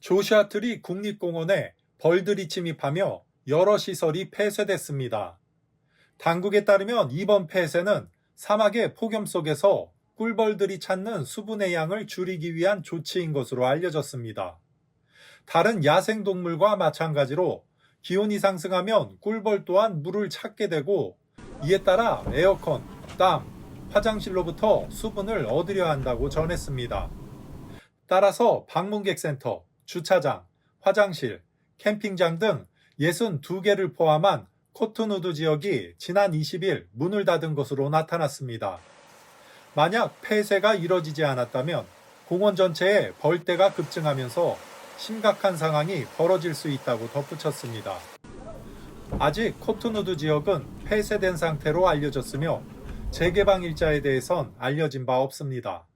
조시아트리 국립공원에 벌들이 침입하며 여러 시설이 폐쇄됐습니다. 당국에 따르면 이번 폐쇄는 사막의 폭염 속에서 꿀벌들이 찾는 수분의 양을 줄이기 위한 조치인 것으로 알려졌습니다. 다른 야생동물과 마찬가지로 기온이 상승하면 꿀벌 또한 물을 찾게 되고 이에 따라 에어컨, 땀, 화장실로부터 수분을 얻으려 한다고 전했습니다. 따라서 방문객센터, 주차장, 화장실, 캠핑장 등 62개를 포함한 코트누드 지역이 지난 20일 문을 닫은 것으로 나타났습니다. 만약 폐쇄가 이뤄지지 않았다면 공원 전체에 벌떼가 급증하면서 심각한 상황이 벌어질 수 있다고 덧붙였습니다. 아직 코트누드 지역은 폐쇄된 상태로 알려졌으며 재개방 일자에 대해선 알려진 바 없습니다.